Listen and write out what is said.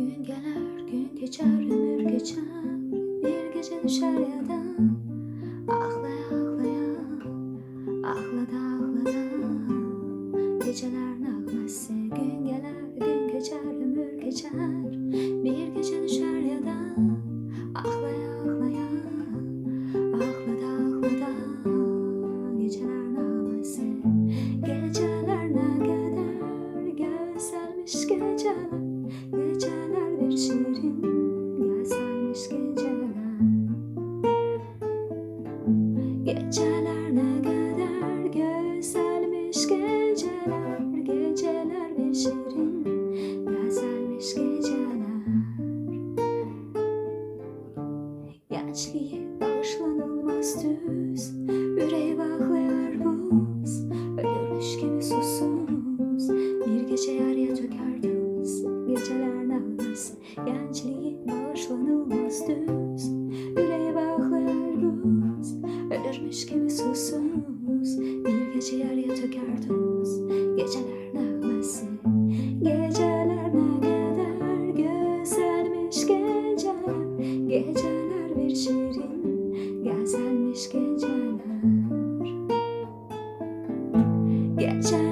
Gün gelir gün geçer ömür geçer. Bir gece düşer ya da Ağlaya ağlaya Ağlada ağlada Geceler nağmesi Gün gelir gün geçer ömür geçer. Bir gece düşer gençliğe bağışlanılmaz düz. Yüreğe bağlayar buz Ölürmüş gibi susuz. Bir gece yarıya döker düz Geceler nağız Gençliğe bağışlanılmaz düz. Yüreğe bağlayar buz Ölürmüş gibi susuz. Bir gece yarıya döker düz Geceler nağması Geceler ne kadar güzelmiş geceler Geceler şirin şirin gelsenmiş geceler. Geçer